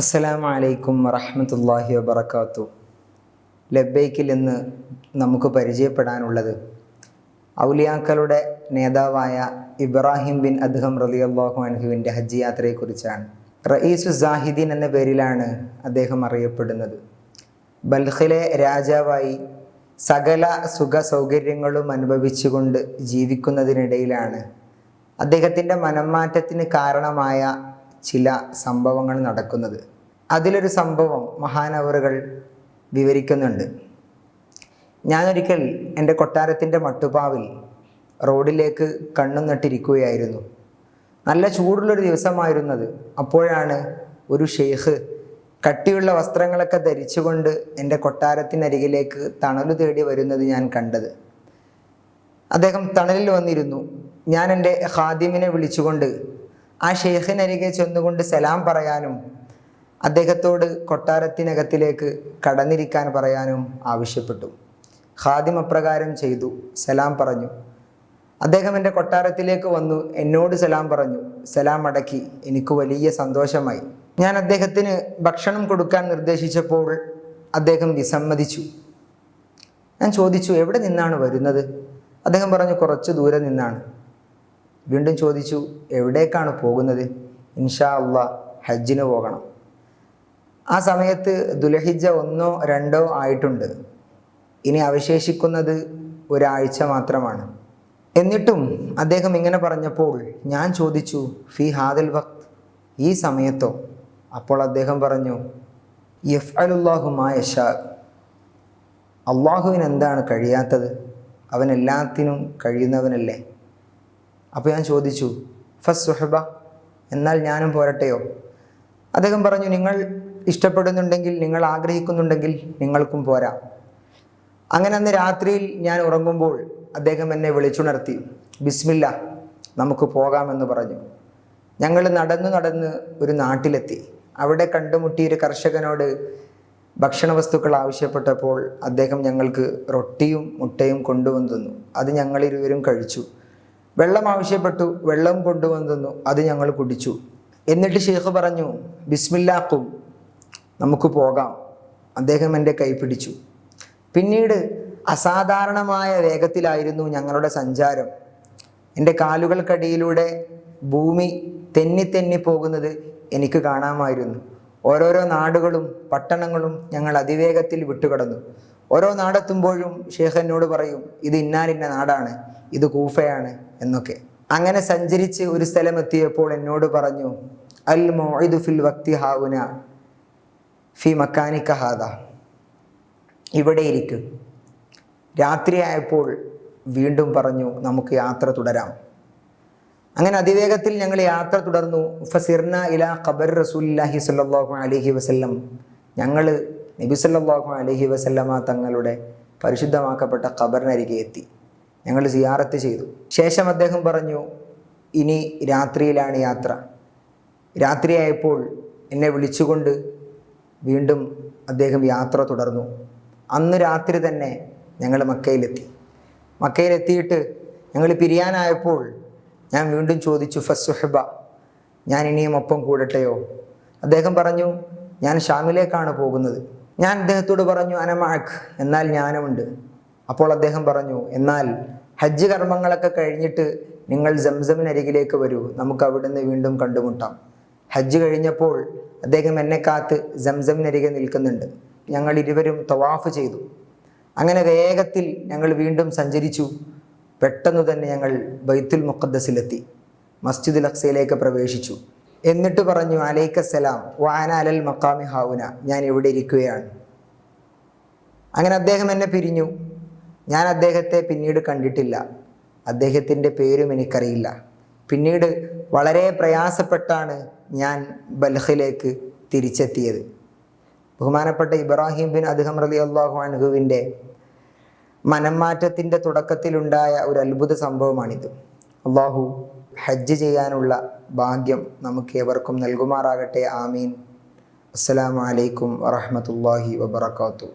അസ്സലാമു അലൈക്കും വറഹ്മത്തുള്ളാഹി വബറകാത്തു. ലബ്ബൈക്കിൽ ഇന്ന് നമുക്ക് പരിചയപ്പെടാനുള്ളത് ഔലിയാക്കളുടെ നേതാവായ ഇബ്രാഹിം ബിൻ അദ്ഹം അള്ളാഹു അൻഹുവിന്റെ ഹജ്ജ് യാത്രയെക്കുറിച്ചാണ്. റയീസു സാഹിദീൻ എന്ന പേരിലാണ് അദ്ദേഹം അറിയപ്പെടുന്നത്. ബൽഖിലെ രാജാവായി സകല സുഖ സൗകര്യങ്ങളും അനുഭവിച്ചുകൊണ്ട് ജീവിക്കുന്നതിനിടയിലാണ് അദ്ദേഹത്തിന്റെ മനംമാറ്റത്തിന് കാരണമായ ചില സംഭവങ്ങൾ നടക്കുന്നത്. അതിലൊരു സംഭവം മഹാനവറുകൾ വിവരിക്കുന്നുണ്ട്. ഞാനൊരിക്കൽ എന്റെ കൊട്ടാരത്തിന്റെ മട്ടുപാവിൽ റോഡിലേക്ക് കണ്ണും നട്ടിരിക്കുകയായിരുന്നു. നല്ല ചൂടുള്ളൊരു ദിവസമായിരുന്നത്. അപ്പോഴാണ് ഒരു ഷെയ്ഖ് കട്ടിയുള്ള വസ്ത്രങ്ങളൊക്കെ ധരിച്ചുകൊണ്ട് എന്റെ കൊട്ടാരത്തിനരികിലേക്ക് തണലു തേടി വരുന്നത് ഞാൻ കണ്ടത്. അദ്ദേഹം തണലിൽ വന്നിരുന്നു. ഞാൻ എന്റെ ഹാദിമിനെ വിളിച്ചുകൊണ്ട് ആ ഷെയ്ഖിനരികെ ചെന്നുകൊണ്ട് സലാം പറയാനും അദ്ദേഹത്തോട് കൊട്ടാരത്തിനകത്തിലേക്ക് കടന്നിരിക്കാൻ പറയാനും ആവശ്യപ്പെട്ടു. ഖാദിം അപ്രകാരം ചെയ്തു. സലാം പറഞ്ഞു. അദ്ദേഹം എന്റെ കൊട്ടാരത്തിലേക്ക് വന്നു. എന്നോട് സലാം പറഞ്ഞു. സലാം അടക്കി. എനിക്ക് വലിയ സന്തോഷമായി. ഞാൻ അദ്ദേഹത്തിന് ഭക്ഷണം കൊടുക്കാൻ നിർദ്ദേശിച്ചപ്പോൾ അദ്ദേഹം വിസമ്മതിച്ചു. ഞാൻ ചോദിച്ചു എവിടെ നിന്നാണ് വരുന്നത്? അദ്ദേഹം പറഞ്ഞു കുറച്ച് ദൂരെ നിന്നാണ്. വീണ്ടും ചോദിച്ചു എവിടേക്കാണ് പോകുന്നത്? ഇൻഷാ അള്ളാ ഹജ്ജിന് പോകണം. ആ സമയത്ത് ദുലഹിജ ഒന്നോ രണ്ടോ ആയിട്ടുണ്ട്. ഇനി അവശേഷിക്കുന്നത് ഒരാഴ്ച മാത്രമാണ്. എന്നിട്ടും അദ്ദേഹം ഇങ്ങനെ പറഞ്ഞപ്പോൾ ഞാൻ ചോദിച്ചു ഫി ഹാദൽ വക്ത് ഈ സമയത്തോ? അപ്പോൾ അദ്ദേഹം പറഞ്ഞു യഫ് അലുല്ലാഹുമാ യഷാ അള്ളാഹുവിന് എന്താണ് കഴിയാത്തത്? അവൻ എല്ലാത്തിനും കഴിയുന്നവനല്ലേ. അപ്പോൾ ഞാൻ ചോദിച്ചു ഫസ് സുഹബ എന്നാൽ ഞാനും പോരട്ടെയോ? അദ്ദേഹം പറഞ്ഞു നിങ്ങൾ ഇഷ്ടപ്പെടുന്നുണ്ടെങ്കിൽ നിങ്ങൾ ആഗ്രഹിക്കുന്നുണ്ടെങ്കിൽ നിങ്ങൾക്കും പോരാ. അങ്ങനെ അന്ന് രാത്രിയിൽ ഞാൻ ഉറങ്ങുമ്പോൾ അദ്ദേഹം എന്നെ വിളിച്ചുണർത്തി ബിസ്മില്ല നമുക്ക് പോകാമെന്ന് പറഞ്ഞു. ഞങ്ങൾ നടന്നു നടന്ന് ഒരു നാട്ടിലെത്തി. അവിടെ കണ്ടുമുട്ടിയ ഒരു കർഷകനോട് ഭക്ഷണ വസ്തുക്കൾ ആവശ്യപ്പെട്ടപ്പോൾ അദ്ദേഹം ഞങ്ങൾക്ക് റൊട്ടിയും മുട്ടയും കൊണ്ടുവന്നു. അത് ഞങ്ങൾ ഇരുവരും കഴിച്ചു. വെള്ളം ആവശ്യപ്പെട്ടു വെള്ളം കൊണ്ടുവന്നു അത് ഞങ്ങൾ കുടിച്ചു. എന്നിട്ട് ഷെയ്ഖ് പറഞ്ഞു ബിസ്മില്ലാക്കും നമുക്ക് പോകാം. അദ്ദേഹം എന്റെ കൈ പിടിച്ചു. പിന്നീട് അസാധാരണമായ വേഗത്തിലായിരുന്നു ഞങ്ങളുടെ സഞ്ചാരം. എന്റെ കാലുകൾക്കടിയിലൂടെ ഭൂമി തെന്നി തെന്നി പോകുന്നത് എനിക്ക് കാണാമായിരുന്നു. ഓരോരോ നാടുകളും പട്ടണങ്ങളും ഞങ്ങൾ അതിവേഗത്തിൽ വിട്ടുകടന്നു. ഓരോ നാടെത്തുമ്പോഴും ഷേഖ് എന്നോട് പറയും ഇത് ഇന്നാലിന്ന നാടാണ് ഇത് കൂഫയാണ് എന്നൊക്കെ. അങ്ങനെ സഞ്ചരിച്ച് ഒരു സ്ഥലം എത്തിയപ്പോൾ എന്നോട് പറഞ്ഞു അൽ മോയിദു ഫിൽ വക്തി ഹാവുന ഫി മക്കാനിക്ക ഹാദ. ഇവിടെ ഇരിക്കും. രാത്രിയായപ്പോൾ വീണ്ടും പറഞ്ഞു നമുക്ക് യാത്ര തുടരാം. അങ്ങനെ അതിവേഗത്തിൽ ഞങ്ങൾ യാത്ര തുടർന്നു. ഫസിർന ഇല ഖബർ റസൂലില്ലാഹി സല്ലാഹു അലഹി വസ്ല്ലം. ഞങ്ങൾ നബി സല്ലാഹു അലഹി വസല്ലമ തങ്ങളുടെ പരിശുദ്ധമാക്കപ്പെട്ട ഖബറിനരികെ എത്തി. ഞങ്ങൾ സിയാറത്ത് ചെയ്തു. ശേഷം അദ്ദേഹം പറഞ്ഞു ഇനി രാത്രിയിലാണ് യാത്ര. രാത്രിയായപ്പോൾ എന്നെ വിളിച്ചുകൊണ്ട് വീണ്ടും അദ്ദേഹം യാത്ര തുടർന്നു. അന്ന് രാത്രി തന്നെ ഞങ്ങൾ മക്കയിലെത്തി. മക്കയിലെത്തിയിട്ട് ഞങ്ങൾ പിരിയാനായപ്പോൾ ഞാൻ വീണ്ടും ചോദിച്ചു ഫസുഹബ ഞാൻ ഇനിയും ഒപ്പം കൂടട്ടെയോ? അദ്ദേഹം പറഞ്ഞു ഞാൻ ഷാമിലേക്കാണ് പോകുന്നത്. ഞാൻ അദ്ദേഹത്തോട് പറഞ്ഞു അനമാക് എന്നാൽ ഞാനുമുണ്ട് അപ്പോൾ അദ്ദേഹം പറഞ്ഞു എന്നാൽ ഹജ്ജ് കർമ്മങ്ങളൊക്കെ കഴിഞ്ഞിട്ട് നിങ്ങൾ ജംസമിനരികിലേക്ക് വരൂ. നമുക്ക് അവിടുന്ന് വീണ്ടും കണ്ടുമുട്ടാം. ഹജ്ജ് കഴിഞ്ഞപ്പോൾ അദ്ദേഹം എന്നെ കാത്ത് ജംസമിനരികെ നിൽക്കുന്നുണ്ട്. ഞങ്ങൾ ഇരുവരും തവാഫ് ചെയ്തു. അങ്ങനെ വേഗത്തിൽ ഞങ്ങൾ വീണ്ടും സഞ്ചരിച്ചു. പെട്ടെന്ന് തന്നെ ഞങ്ങൾ ബൈത്തുൽ മുഖദ്ദസിലെത്തി. മസ്ജിദുൽ അക്സയിലേക്ക് പ്രവേശിച്ചു. എന്നിട്ട് പറഞ്ഞു അലൈക്കസലാം വാന അലൽ മക്കാമി ഹാവുന. ഞാൻ ഇവിടെ ഇരിക്കുകയാണ്. അങ്ങനെ അദ്ദേഹം എന്നെ പിരിഞ്ഞു. ഞാൻ അദ്ദേഹത്തെ പിന്നീട് കണ്ടിട്ടില്ല. അദ്ദേഹത്തിന്റെ പേരും എനിക്കറിയില്ല. പിന്നീട് വളരെ പ്രയാസപ്പെട്ടാണ് ഞാൻ ബൽഹിലേക്ക് തിരിച്ചെത്തിയത്. ബഹുമാനപ്പെട്ട ഇബ്രാഹിം ബിൻ അദ്ഹം റലി അള്ളാഹു അൻഹുവിന്റെ മനംമാറ്റത്തിന്റെ തുടക്കത്തിലുണ്ടായ ഒരു അത്ഭുത സംഭവമാണിത്. അള്ളാഹു ഹജ്ജ് ചെയ്യാനുള്ള ഭാഗ്യം നമുക്ക് ഏവർക്കും നൽകുമാറാകട്ടെ. ആമീൻ. അസ്സലാമലൈക്കും വറഹമത്തല്ലാഹി വബർക്കാത്തു